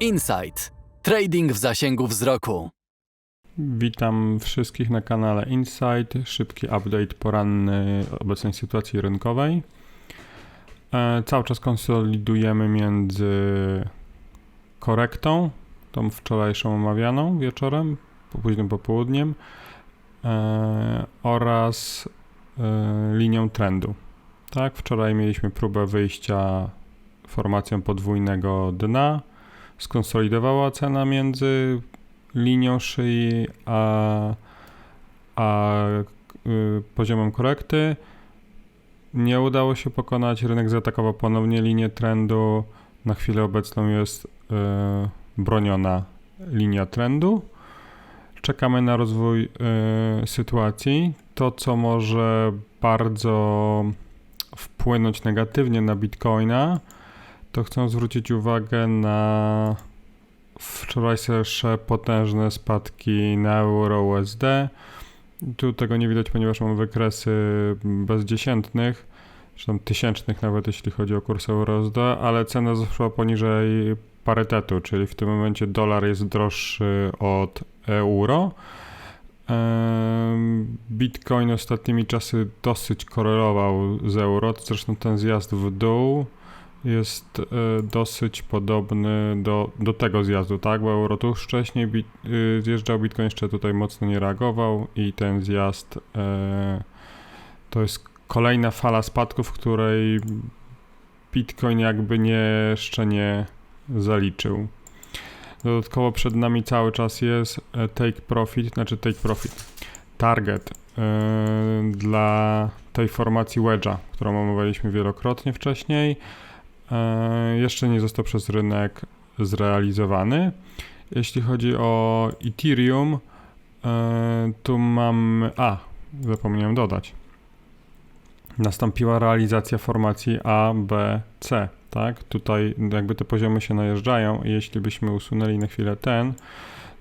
Insight. Trading w zasięgu wzroku. Witam wszystkich na kanale Insight. Szybki update poranny obecnej sytuacji rynkowej. E, cały czas konsolidujemy między korektą, tą wczorajszą omawianą wieczorem, późnym popołudniem e, oraz e, linią trendu. Tak, wczoraj mieliśmy próbę wyjścia formacją podwójnego dna. Skonsolidowała cena między linią szyi a, a y, poziomem korekty. Nie udało się pokonać. Rynek zaatakował ponownie linię trendu. Na chwilę obecną jest y, broniona linia trendu. Czekamy na rozwój y, sytuacji. To, co może bardzo wpłynąć negatywnie na Bitcoina, to chcę zwrócić uwagę na wczorajsze potężne spadki na euro USD. Tu tego nie widać, ponieważ mamy wykresy bezdziesiętnych, czy tam tysięcznych nawet, jeśli chodzi o kurs euro-USD, ale cena zeszła poniżej parytetu, czyli w tym momencie dolar jest droższy od euro. Bitcoin ostatnimi czasy dosyć korelował z euro, zresztą ten zjazd w dół jest e, dosyć podobny do, do tego zjazdu, tak? Bo euro tu wcześniej bit, y, zjeżdżał, Bitcoin jeszcze tutaj mocno nie reagował i ten zjazd e, to jest kolejna fala spadków, w której Bitcoin jakby nie, jeszcze nie zaliczył. Dodatkowo przed nami cały czas jest take profit, znaczy take profit, target dla tej formacji wedge'a, którą omawialiśmy wielokrotnie wcześniej. E, jeszcze nie został przez rynek zrealizowany. Jeśli chodzi o Ethereum, e, tu mam. A, zapomniałem dodać. Nastąpiła realizacja formacji A, B, C. Tak? Tutaj jakby te poziomy się najeżdżają jeśli byśmy usunęli na chwilę ten,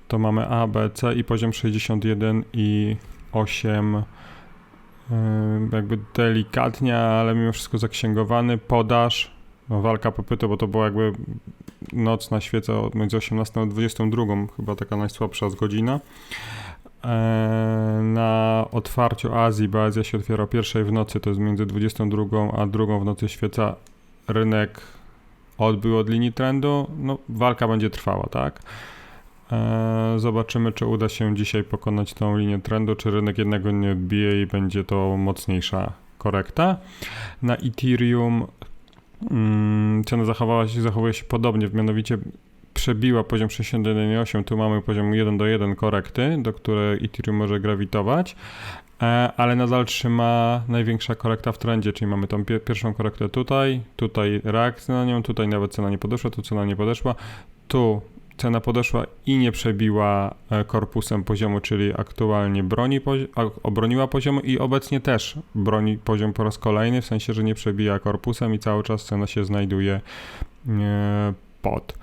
to mamy A, B, C i poziom 61 i 8 e, jakby delikatnie, ale mimo wszystko zaksięgowany podaż no, walka popytu, bo to była jakby noc na świece między 18 a 22, chyba taka najsłabsza z godzina. E, na otwarciu Azji, bo Azja się otwiera o pierwszej w nocy, to jest między 22 a drugą w nocy świeca, rynek odbył od linii trendu, no walka będzie trwała, tak? E, zobaczymy, czy uda się dzisiaj pokonać tą linię trendu, czy rynek jednego nie odbije i będzie to mocniejsza korekta. Na Ethereum cena zachowała się, zachowuje się podobnie, mianowicie przebiła poziom 61,8, tu mamy poziom 1 do 1 korekty, do której Ethereum może grawitować, e, ale nadal trzyma największa korekta w trendzie, czyli mamy tą pierwszą korektę tutaj, tutaj reakcja na nią, tutaj nawet cena nie podeszła, tu cena nie podeszła, tu cena podeszła i nie przebiła e, korpusem poziomu, czyli aktualnie broni, obroniła poziomu i obecnie też broni poziom po raz kolejny, w sensie, że nie przebija korpusem i cały czas cena się znajduje e, pod.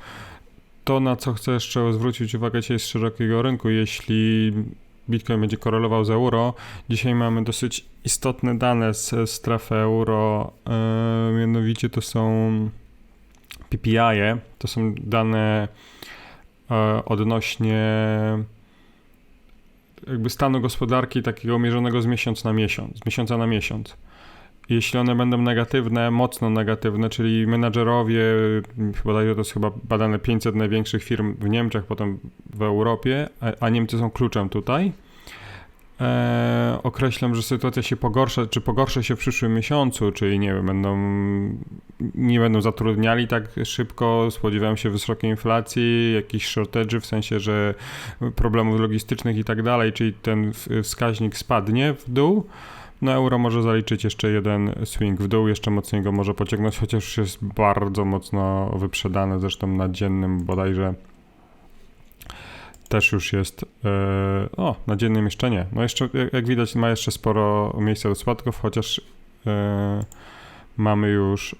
To, na co chcę jeszcze zwrócić uwagę dzisiaj z szerokiego rynku, jeśli Bitcoin będzie korelował z euro. Dzisiaj mamy dosyć istotne dane z strefy euro, e, mianowicie to są PPI, to są dane odnośnie jakby stanu gospodarki takiego mierzonego z miesiąca na miesiąc, z miesiąca na miesiąc. Jeśli one będą negatywne, mocno negatywne, czyli menadżerowie, chyba to jest chyba badane 500 największych firm w Niemczech, potem w Europie, a Niemcy są kluczem tutaj, e, określam, że sytuacja się pogorsza, czy pogorsza się w przyszłym miesiącu, czyli nie wiem, będą, nie będą zatrudniali tak szybko, spodziewałem się wysokiej inflacji, jakichś shortage w sensie, że problemów logistycznych i tak dalej, czyli ten wskaźnik spadnie w dół. No euro może zaliczyć jeszcze jeden swing w dół, jeszcze mocniej go może pociągnąć, chociaż jest bardzo mocno wyprzedane, zresztą na dziennym bodajże też już jest, e, o, na dziennym jeszcze nie. No jeszcze, jak widać, ma jeszcze sporo miejsca do spadków, chociaż e, mamy już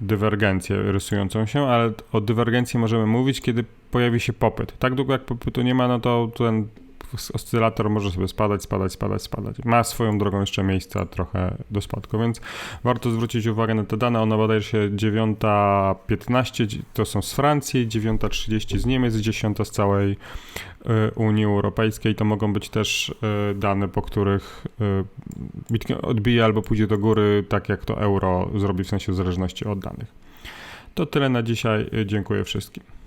dywergencję rysującą się, ale o dywergencji możemy mówić, kiedy pojawi się popyt. Tak długo jak popytu nie ma, no to ten oscylator może sobie spadać, spadać, spadać, spadać. Ma swoją drogą jeszcze miejsca trochę do spadku, więc warto zwrócić uwagę na te dane. Ona badaje się 9.15, to są z Francji, 9.30 z Niemiec, 10 z całej y, Unii Europejskiej. To mogą być też y, dane, po których y, Bitcoin odbije albo pójdzie do góry, tak jak to euro zrobi w sensie w zależności od danych. To tyle na dzisiaj. Dziękuję wszystkim.